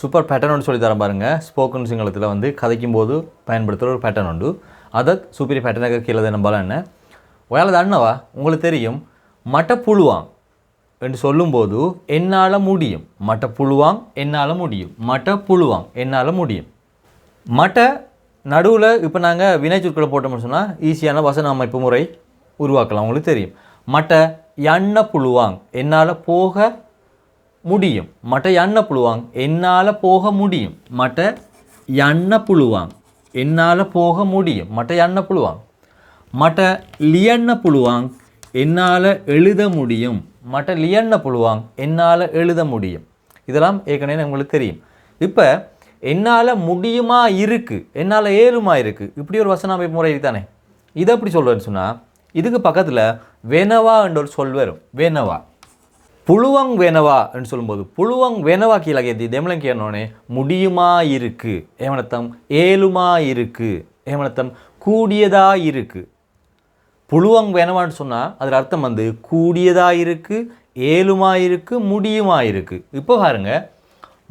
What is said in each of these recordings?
Super pattern ஒன்று சொல்லி தரேன் பாருங்க. ஸ்போக்கன் சிங்களத்தில் வந்து கதைக்கும் போது பயன்படுத்துகிற ஒரு பேட்டர்ன் உண்டு. அதை சூப்பரி பேட்டர்னாக கீழே நம்பலாம் என்ன? ஒயால அண்ணவா உங்களுக்கு தெரியும். மட்ட புழுவாங் என்று சொல்லும்போது என்னால் முடியும். மட்ட புழுவாங் என்னால் முடியும். மட்ட புழுவாங் என்னால் முடியும். மட்ட நடுவில் இப்போ நாங்கள் வினைச்சொற்களை போட்டோம்னு சொன்னால் ஈஸியான வசன அமைப்பு முறை உருவாக்கலாம். உங்களுக்கு தெரியும். மட்ட எண்ண புழுவாங் என்னால் போக முடியும். மட்ட எண்ண புழுவாங் என்னால் போக முடியும். மட்ட எண்ண புழுவாங் என்னால் போக முடியும். மட்ட எண்ண புழுவாங் மட்ட லியண்ண புழுவாங் என்னால் எழுத முடியும். மட்ட லியண்ண புழுவாங் என்னால் எழுத முடியும். இதெல்லாம் ஏற்கனவே உங்களுக்கு தெரியும். இப்போ என்னால் முடியுமா இருக்குது என்னால் ஏழுமா இருக்குது இப்படி ஒரு வசன அமைப்பு முறை தானே இதை எப்படி சொல்கிறேன்னு சொன்னால் இதுக்கு பக்கத்தில் வெனவா என்ற ஒரு சொல் வரும். வெனவா. புழுவங் வேனவா என்று சொல்லும்போது புழுவங் வேணவா கீழே கேத்தி தெமலம் கேனோனே முடியுமா இருக்கு? ஏமனத்தம் ஏழுமா இருக்கு? ஏமனத்தம் கூடியதா இருக்கு? புழுவங் வேணவான்னு சொன்னால் அதில் அர்த்தம் வந்து கூடியதா இருக்கு ஏழுமா இருக்கு முடியுமா இருக்கு? இப்போ பாருங்க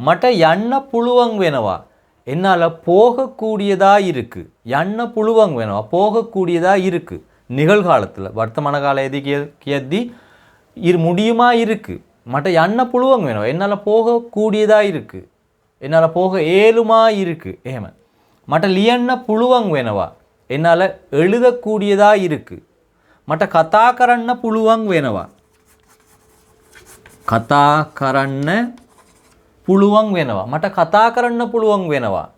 மட்ட எண்ண புழுவங் வேணவா என்னால் போகக்கூடியதா இருக்கு? எண்ண புழுவங் வேணவா போகக்கூடியதா இருக்கு? நிகழ்காலத்தில் வர்த்தமான கால எதி கேத்தி இரு முடியுமா இருக்குது மற்ற என்ன புழுவங்க வேணும். என்னால் போகக்கூடியதாக இருக்குது என்னால் போக ஏழுமா இருக்குது ஏம. மட்ட லியன்ன புழுவங்க வேணவா? என்னால் எழுதக்கூடியதாக இருக்குது மற்ற கதாகரண்ண புழுவங்க வேணவா? கதா கரண்ண வேணவா? மட்ட கதா புழுவங்க வேணவா?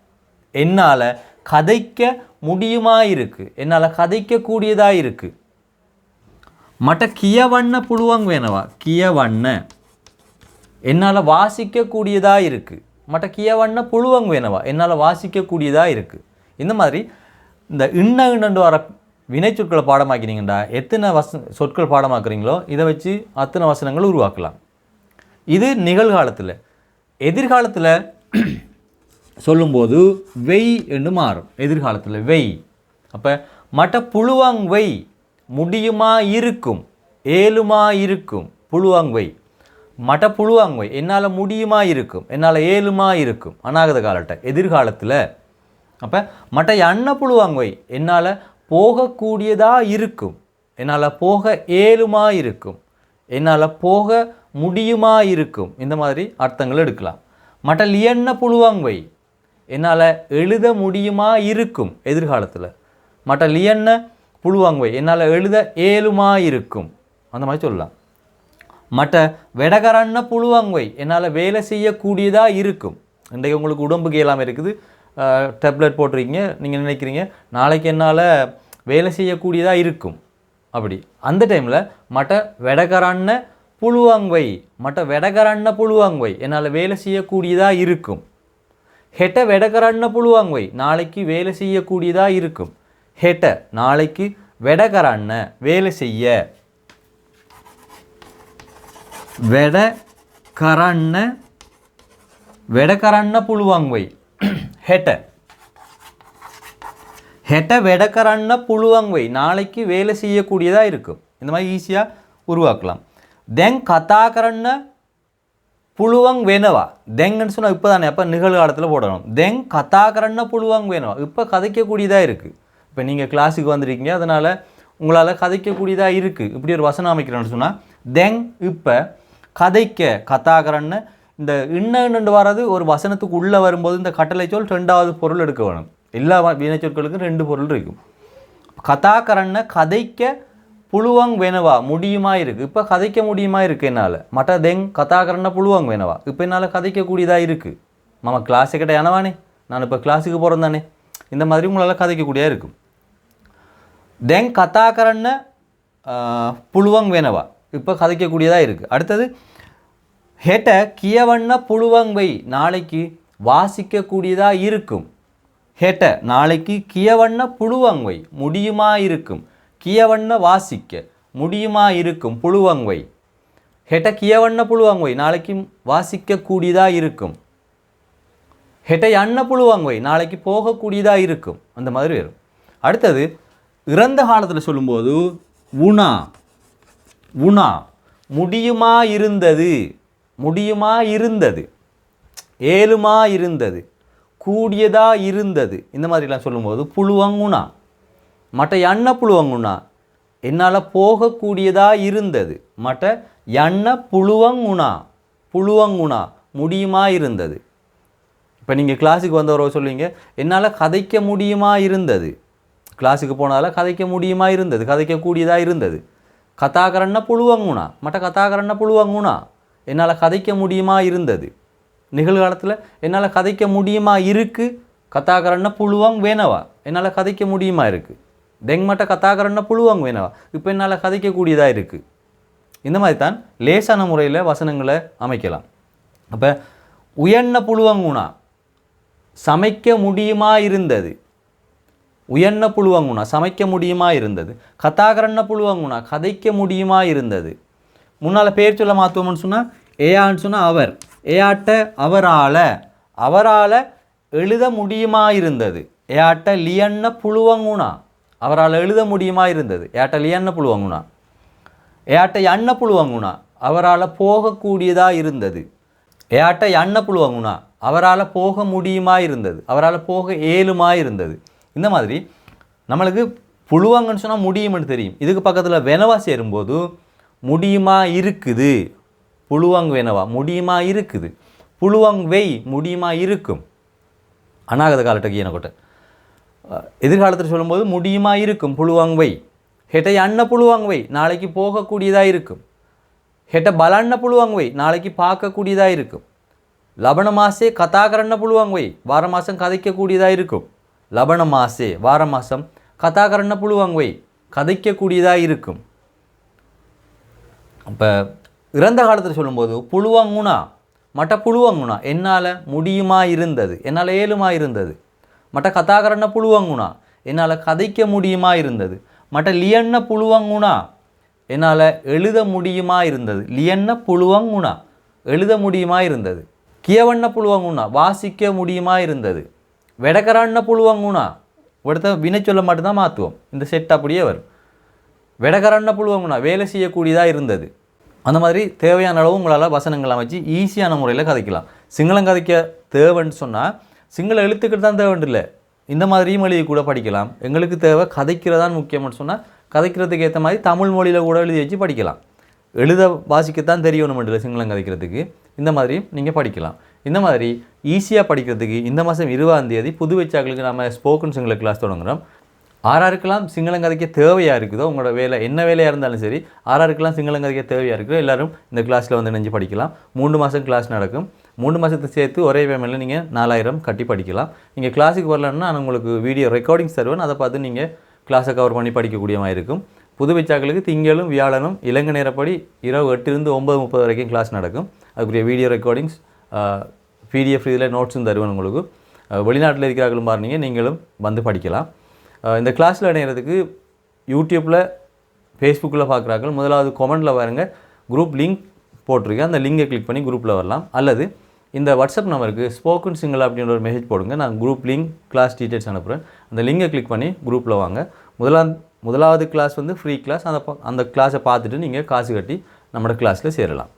என்னால் கதைக்க முடியுமா இருக்குது என்னால் கதைக்கக்கூடியதாக இருக்குது மட்ட கியவண்ண புழுவங் வேணவா கியவண்ண என்னால் வாசிக்கக்கூடியதாக இருக்குது மட்ட கியவண்ண புழுவங்க வேணவா என்னால் வாசிக்கக்கூடியதாக இருக்குது இந்த மாதிரி இந்த இன்ன இன்னண்டு வர வினைச்சொற்களை பாடமாக்கினீங்கடா எத்தனை வச சொற்கள் பாடமாக்குறீங்களோ இதை வச்சு அத்தனை வசனங்கள் உருவாக்கலாம் இது நிகழ்காலத்தில் எதிர்காலத்தில் சொல்லும்போது வெய் என்று மாறும் எதிர்காலத்தில் வெய் அப்போ மட்ட புழுவாங் வெய் முடியுமா இருக்கும் ஏழுமா இருக்கும் புழுவாங்குவை. மட புழுவாங்குவை. என்னால் முடியுமா இருக்கும் என்னால் ஏழுமா இருக்கும். அநாகத காலட்ட எதிர்காலத்தில். அப்போ மட்ட அன்ன புழுவாங்குவை. என்னால் போகக்கூடியதாக இருக்கும் என்னால் போக ஏழுமா இருக்கும் என்னால் போக முடியுமா இருக்கும். இந்த மாதிரி அர்த்தங்கள் எடுக்கலாம். மட்ட லியண்ண புழுவாங்குவை. என்னால் எழுத முடியுமா இருக்கும் எதிர்காலத்தில். மட்ட லியண்ண புழுவாங்குவை. என்னால் எழுத ஏழுமா இருக்கும் அந்த மாதிரி சொல்லலாம். மற்ற வெடகரண்ண புழுவாங்குவை. என்னால் வேலை செய்யக்கூடியதாக இருக்கும் இன்றைக்கு உங்களுக்கு உடம்புக்கு இயலாமல் இருக்குது. டேப்லெட் போட்டிருக்கீங்க. நீங்கள் நினைக்கிறீங்க நாளைக்கு என்னால் வேலை செய்யக்கூடியதாக இருக்கும் அப்படி. அந்த டைமில் மற்ற வெடகரண்ண புழுவாங்குவை. மற்ற வெடகரண்ண புழுவாங்குவை. என்னால் வேலை செய்யக்கூடியதாக இருக்கும் ஹெட்ட வெடகரண்ண புழுவாங்குவை. நாளைக்கு வேலை செய்யக்கூடியதாக இருக்கும் ஹெட்ட நாளைக்கு வெடகரண்ண வேலை செய்ய. வெட கரண்ண புழுவாங்க புழுவாங்வை ஹெட்ட. ஹெட்ட வெடக்கரண்ண புழுவங்வை நாளைக்கு வேலை செய்யக்கூடியதாக இருக்கும். இந்த மாதிரி ஈஸியாக உருவாக்கலாம். தெங் கதாகரண்ண புழுவங் வேணவா தெங்கன்னு சொன்னால் இப்போ தானே அப்போ நிகழ்காலத்தில் போடணும். தெங் கதாகரண்ண புழுவங் வேணவா இப்போ கதைக்கக்கூடியதாக இருக்குது இப்போ நீங்கள் கிளாஸுக்கு வந்திருக்கீங்க அதனால் உங்களால் கதைக்கக்கூடியதாக இருக்குது இப்படி ஒரு வசனம் அமைக்கிறேன்னு சொன்னால் தெங் இப்போ கதைக்க கதாகரன்னு இந்த இன்னண்டு வர்றது ஒரு வசனத்துக்கு உள்ளே வரும்போது இந்த கட்டளை சொல் ரெண்டாவது பொருள் எடுக்க வேணும். எல்லா வ- வினைச்சொற்களுக்கும் ரெண்டு பொருள் இருக்கும். கதாகரன்ன கதைக்க புழுவங் வேணவா முடியுமா இருக்குது இப்போ கதைக்க முடியுமா இருக்குது என்னால். மற்ற தெங் கதாகரன்ன புழுவங் வேணவா இப்போ என்னால் கதைக்கக்கூடியதாக இருக்குது மாமா கிளாஸு கிட்ட எனவானே நான் இப்போ கிளாஸுக்கு போகிறேன் தானே. இந்த மாதிரி உங்களால் கதைக்கக்கூடியதாக இருக்கும். தெங் கதாகரண்ண புழுவங் வேணவா இப்போ கதைக்கக்கூடியதாக இருக்குது அடுத்தது ஹெட்ட கியவண்ண புழுவங் வை நாளைக்கு வாசிக்கக்கூடியதாக இருக்கும். ஹெட்ட நாளைக்கு கியவண்ண புழுவங் வை முடியுமா இருக்கும். கியவண்ண வாசிக்க முடியுமா இருக்கும். புழுவங் வை ஹெட்ட கியவண்ண புழுவங் வை நாளைக்கு வாசிக்கக்கூடியதாக இருக்கும். ஹெட்டை அன்ன புழுவாங்க வை நாளைக்கு போகக்கூடியதாக இருக்கும். அந்த மாதிரி வரும். அடுத்தது இறந்த காலத்தில் சொல்லும்போது உணா உணா முடியுமா இருந்தது முடியுமா இருந்தது ஏழுமா இருந்தது கூடியதா இருந்தது. இந்த மாதிரிலாம் சொல்லும்போது புழுவங்குணா மற்ற எண்ண புழுவங்குணா என்னால் போகக்கூடியதா இருந்தது மற்ற எண்ண புழுவங்குணா புழுவங்குணா முடியுமா இருந்தது. இப்போ நீங்கள் கிளாஸுக்கு வந்தவரோ சொல்லுவீங்க என்னால் கதைக்க முடியுமா இருந்தது கிளாஸுக்கு போனால கதைக்க முடியுமா இருந்தது? கதைக்கக்கூடியதாக இருந்தது. கதாகரண்ண புழுவங்குணா. மட்ட கதாகரண்ண புழுவங்குணா. என்னால் கதைக்க முடியுமா இருந்தது? நிகழ்காலத்தில் என்னால் கதைக்க முடியுமா இருக்குது கதாகரண்ண புழுவாங் வேணவா? என்னால் கதைக்க முடியுமா இருக்குது தெங் மட்ட கதாகரண்ண புழுவாங் வேணவா? இப்போ என்னால் கதைக்கக்கூடியதாக இருக்குது இந்த மாதிரி தான் லேசான முறையில் வசனங்களை அமைக்கலாம். அப்போ உயர்ன புழுவங்குணா. சமைக்க முடியுமா இருந்தது? உயர்ந்த புழுவங்குணா சமைக்க முடியுமா இருந்தது? கதாகரண்ண புழுவங்குணா கதைக்க முடியுமா இருந்தது? முன்னால் பேர் சொல்ல மாற்றுவோம்னு சொன்னால் ஏயான்னு சொன்னால் அவர். ஏயாட்ட அவரால் அவரால் எழுத முடியுமா இருந்தது? ஏயாட்ட லியண்ண புழுவங்குணா அவரால் எழுத முடியுமா இருந்தது? ஏட்ட லியண்ண புழுவங்குணா ஏட்ட எண்ண புழுவங்குணா அவரால் போகக்கூடியதாக இருந்தது? ஏட்ட எண்ண புழுவங்குணா அவரால் போக முடியுமா இருந்தது? அவரால் போக ஏழுமா இருந்தது? இந்த மாதிரி நம்மளுக்கு புழுவாங்கன்னு சொன்னால் முடியும்னு தெரியும். இதுக்கு பக்கத்தில் வெனவா சேரும்போது முடியுமா இருக்குது? புழுவாங் வெனவா முடியுமா இருக்குது? புழுவாங் வெய் முடியுமா இருக்கும்? அநாகத காலட்டக்கு எனக்கொட்ட எதிர்காலத்தில் சொல்லும்போது முடியுமா இருக்கும்? புழுவாங் வை ஹெட்டை அண்ண புழுவாங் வை நாளைக்கு போகக்கூடியதாக இருக்கும். ஹெட்ட பலண்ண புழுவாங் வை நாளைக்கு பார்க்கக்கூடியதாக இருக்கும். லபண மாசே கதாகரண்ண புழுவாங் வை வார மாதம் கதைக்கக்கூடியதாக இருக்கும். லபண மாசே வார மாதம் கதாகரண்ண புழுவாங் வை கதைக்கக்கூடியதாக இருக்கும் அப்போ இறந்த காலத்தில் சொல்லும்போது புழுவாங்குனா மட்ட புழுவாங்குனா என்னால் முடியுமா இருந்தது என்னால் ஏழுமா இருந்தது மட்ட கதாகரண புழுவாங்குணா என்னால் கதைக்க முடியுமா இருந்தது மட்ட லியன்ன புழுவாங்குனா என்னால் எழுத முடியுமா இருந்தது லியன்ன புழுவாங்குனா எழுத முடியுமா இருந்தது கியவண்ண புழுவாங்குனா வாசிக்க முடியுமா இருந்தது வெடக்கரண்ண புழுவாங்குணா இவிடத்த வினை சொல்ல மட்டும்தான் மாற்றுவோம் இந்த செட் அப்படியே வரும். வெடகரண்ண புழுவாங்கண்ணா வேலை செய்யக்கூடியதாக இருந்தது. அந்த மாதிரி தேவையான அளவு உங்களால் வசனங்கள் அமைச்சு ஈஸியான முறையில் கதைக்கலாம். சிங்களம் கதைக்க தேவைன்னு சொன்னால் சிங்கள எழுத்துக்கள் தான் தேவைன்னு இல்லை இந்த மாதிரியும் எழுதி கூட படிக்கலாம். எங்களுக்கு தேவை கதைக்கிறதான் முக்கியம்னு சொன்னால் கதைக்கிறதுக்கு ஏற்ற மாதிரி தமிழ் மொழியில் கூட எழுதி வச்சு படிக்கலாம். எழுத வாசிக்கத்தான் தெரியணும் இல்லை சிங்களம் கதைக்கிறதுக்கு. இந்த மாதிரி நீங்கள் படிக்கலாம். இந்த மாதிரி ஈஸியாக படிக்கிறதுக்கு இந்த மாதம் இருபதாம் தேதி புது வச்சாக்களுக்கு நம்ம ஸ்போக்கன் சிங்கள கிளாஸ் தொடங்குகிறோம் ஆறாருக்கெல்லாம் சிங்களங்கதைக்க தேவையாக இருக்குதோ உங்களோட வேலை என்ன வேலையாக இருந்தாலும் சரி ஆறாருக்கெல்லாம் சிங்களங்கதைக்க தேவையாக இருக்குதோ எல்லாரும் இந்த கிளாஸில் வந்து நெஞ்சு படிக்கலாம். மூணு மாதம் கிளாஸ் நடக்கும். மூணு மாதத்தை சேர்த்து ஒரே பேமெண்ட்டில் நீங்கள் நாலாயிரம் கட்டி படிக்கலாம். நீங்கள் கிளாஸுக்கு வரலன்னா நான் உங்களுக்கு வீடியோ ரெக்கார்டிங்ஸ் தருவேன். அதை பார்த்து நீங்கள் கிளாஸை கவர் பண்ணி படிக்கக்கூடிய மாதிரி இருக்கும். புதுவைச்சாக்களுக்கு திங்களும் வியாழனும் இலங்கை நேரப்படி இரவு எட்டுலேருந்து ஒம்பது முப்பது வரைக்கும் கிளாஸ் நடக்கும். அதுக்குரிய வீடியோ ரெக்கார்டிங்ஸ் பிடிஎஃப் இதில் நோட்ஸும் தருவேன் உங்களுக்கு. வெளிநாட்டில் இருக்கிறார்களும் பாருங்க நீங்களும் வந்து படிக்கலாம். இந்த கிளாஸில் இணைகிறதுக்கு யூடியூப்பில் ஃபேஸ்புக்கில் பார்க்குறார்கள். முதலாவது கொமெண்டில் பாருங்கள் குரூப் லிங்க் போட்டிருக்கேன். அந்த லிங்கை கிளிக் பண்ணி குரூப்பில் வரலாம். அல்லது இந்த வாட்ஸ்அப் நம்பருக்கு ஸ்போக்கன் சிங்கிள் அப்படின்ற ஒரு மெசேஜ் போடுங்க. நான் குரூப் லிங்க் கிளாஸ் டீட்டெயில்ஸ் அனுப்புகிறேன் அந்த லிங்கை கிளிக் பண்ணி குரூப்பில் வாங்க. முதலாம் முதலாவது கிளாஸ் வந்து ஃப்ரீ கிளாஸ் அந்த அந்த கிளாஸை பார்த்துட்டு நீங்கள் காசு கட்டி நம்மளோட கிளாஸில் சேரலாம்.